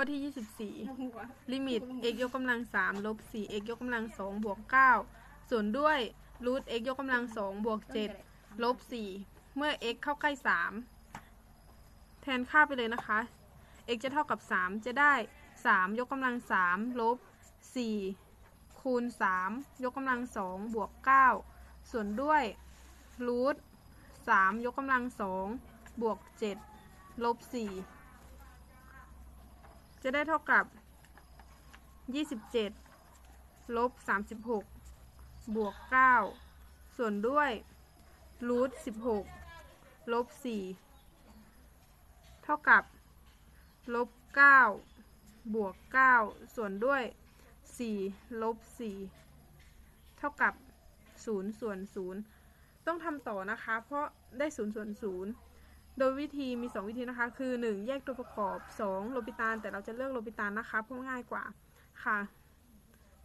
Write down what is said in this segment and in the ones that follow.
อที่ยี่สิบสี่หัวลิมิต x ยกกำลังสามลบสี่ x ยกกำลังสองบวกเก้าส่วนด้วยรูท x ยกกำลังสองบวกเจ็ดลบสี่เมื่อ x เข้าใกล้สามแทนค่าไปเลยนะคะ x จะเท่ากับสามจะได้สามยกกำลังสามลบสี่คูณสามยกกำลังสองบวกเก้าส่วนด้วยรูทสามยกกำลังสองบวกเจ็ดลบสี่ จะได้เท่ากับยี่สิบเจ็ดลบสามสิบหกบวกเก้าส่วนด้วยรูทสิบหกลบสี่เท่ากับ ลบเก้าบวกเก้าส่วนด้วยสี่ลบสี่เท่ากับศูนย์ส่วนศูนย์ต้องทำต่อนะคะ เพราะได้ศูนย์ส่วนศูนย์ โดยวิธีมี 2 วิธีนะคะ คือ 1 แยกตัวประกอบ 2 โลปิตานแต่เราจะเลือกโลปิตานนะคะเพราะง่ายกว่าค่ะ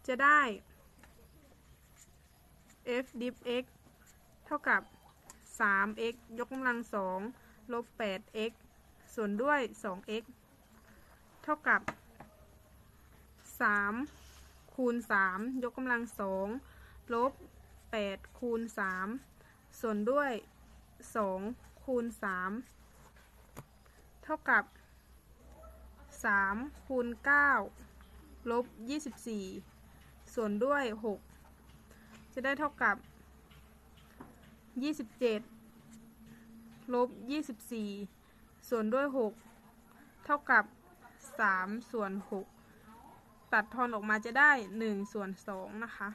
จะได้ f div x เท่ากับ 3x ยกกำลัง2ลบ 8x ส่วนด้วย 2x เท่ากับ 3 คูณ 3 ยกกำลัง2ลบ 8 คูณ 3 ส่วนด้วย 2 คูณ3เท่ากับ3คูณ9ลบ24ส่วนด้วย6จะได้เท่ากับ27ลบ24ส่วนด้วย6เท่ากับ3ส่วน6ตัดทอนออกมาจะได้1ส่วน2นะคะ